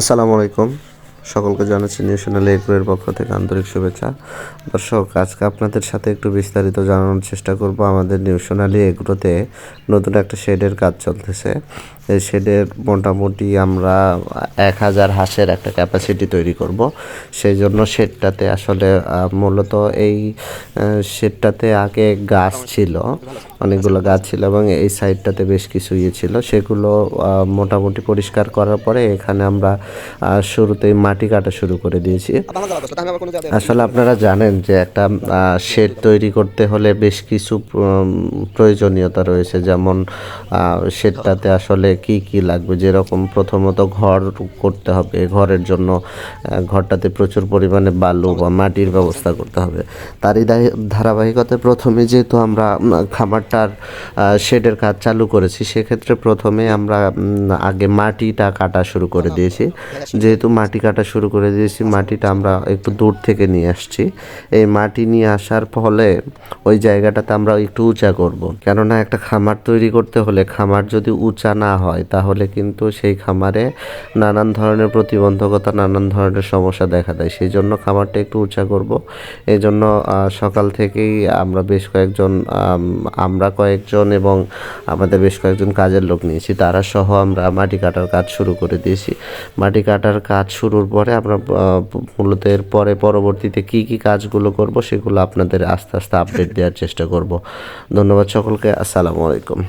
আসসালামু আলাইকুম। সকলকে জানাচ্ছি ন্যাশনাল এগ্রোয়ের পক্ষ থেকে আন্তরিক শুভেচ্ছা। দর্শক, আজকে আপনাদের সাথে একটু বিস্তারিত জানানোর চেষ্টা করব। আমাদের নিউশনালি এগ্রোতে নতুন একটা শেডের কাজ চলতেছে। এই শেডের মোটামুটি আমরা এক হাজার হাঁসের একটা ক্যাপাসিটি তৈরি করব। সেই জন্য শেডটাতে আসলে মূলত এই শেডটাতে আগে গাছ ছিল, অনেকগুলো গাছ ছিল এবং এই সাইডটাতে বেশ কিছু ইয়ে ছিল। সেগুলো মোটামুটি পরিষ্কার করার পরে এখানে আমরা শুরুতেই মাটি কাটা শুরু করে দিয়েছি। আসলে আপনারা জানেন যে একটা শেড তৈরি করতে হলে বেশ কিছু প্রয়োজনীয়তা রয়েছে। যেমন শেডটাতে আসলে কি কি লাগবে? যেরকম প্রথমত ঘর করতে হবে ঘরের জন্য ঘরটাতে প্রচুর পরিমাণে বালু বা মাটির ব্যবস্থা করতে হবে। তারই ধারাবাহিকতায় প্রথমে যেহেতু আমরা খামারটার শেডের কাজ চালু করেছি সেক্ষেত্রে প্রথমে আমরা আগে মাটিটা কাটা শুরু করে দিয়েছি। যেহেতু মাটি কাটা শুরু করে দিয়েছি। মাটিটা আমরা একটু দূর থেকে নিয়ে আসছি। এই মাটি নিয়ে আসার ফলে ওই জায়গাটাতে আমরা একটু উঁচা করব। কেননা একটা খামার তৈরি করতে হলে খামার যদি উঁচা না হয়, তাহলে কিন্তু সেই খামারে নানান ধরনের প্রতিবন্ধকতা, নানান ধরনের সমস্যা দেখা দেয়। সেই জন্য খামারটা একটু উঁচা করব। এই জন্য সকাল থেকেই আমরা বেশ কয়েকজন আমরা কয়েকজন এবং আমাদের বেশ কয়েকজন কাজের লোক নিয়েছি। তারা সহ আমরা মাটি কাটার কাজ শুরু করে দিয়েছি। মাটি কাটার কাজ শুরুর পরে আমরা মূলত এর পরে পরবর্তীতে কি কি কাজগুলো করব সেগুলো আপনাদের আস্তে আস্তে আপডেট দেওয়ার চেষ্টা করব। ধন্যবাদ সকলকে, আসসালামু আলাইকুম।